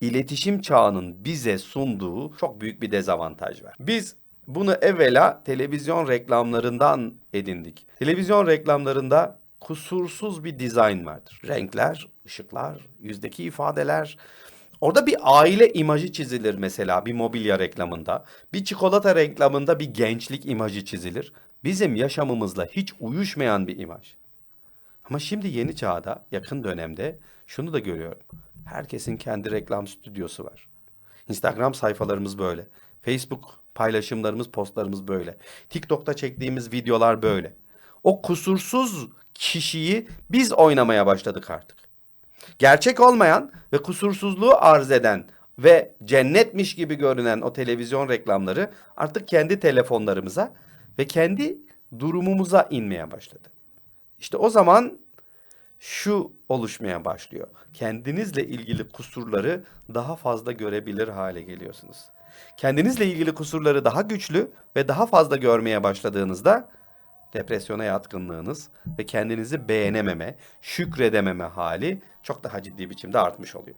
iletişim çağının bize sunduğu çok büyük bir dezavantaj var. Biz bunu evvela televizyon reklamlarından edindik. Televizyon reklamlarında kusursuz bir dizayn vardır. Renkler, ışıklar, yüzdeki ifadeler. Orada bir aile imajı çizilir mesela bir mobilya reklamında. Bir çikolata reklamında bir gençlik imajı çizilir. Bizim yaşamımızla hiç uyuşmayan bir imaj. Ama şimdi yeni çağda, yakın dönemde şunu da görüyorum. Herkesin kendi reklam stüdyosu var. Instagram sayfalarımız böyle. Facebook paylaşımlarımız, postlarımız böyle. TikTok'ta çektiğimiz videolar böyle. O kusursuz kişiyi biz oynamaya başladık artık. Gerçek olmayan ve kusursuzluğu arz eden ve cennetmiş gibi görünen o televizyon reklamları artık kendi telefonlarımıza ve kendi durumumuza inmeye başladı. İşte o zaman şu oluşmaya başlıyor. Kendinizle ilgili kusurları daha fazla görebilir hale geliyorsunuz. Kendinizle ilgili kusurları daha güçlü ve daha fazla görmeye başladığınızda depresyona yatkınlığınız ve kendinizi beğenememe, şükredememe hali çok daha ciddi biçimde artmış oluyor.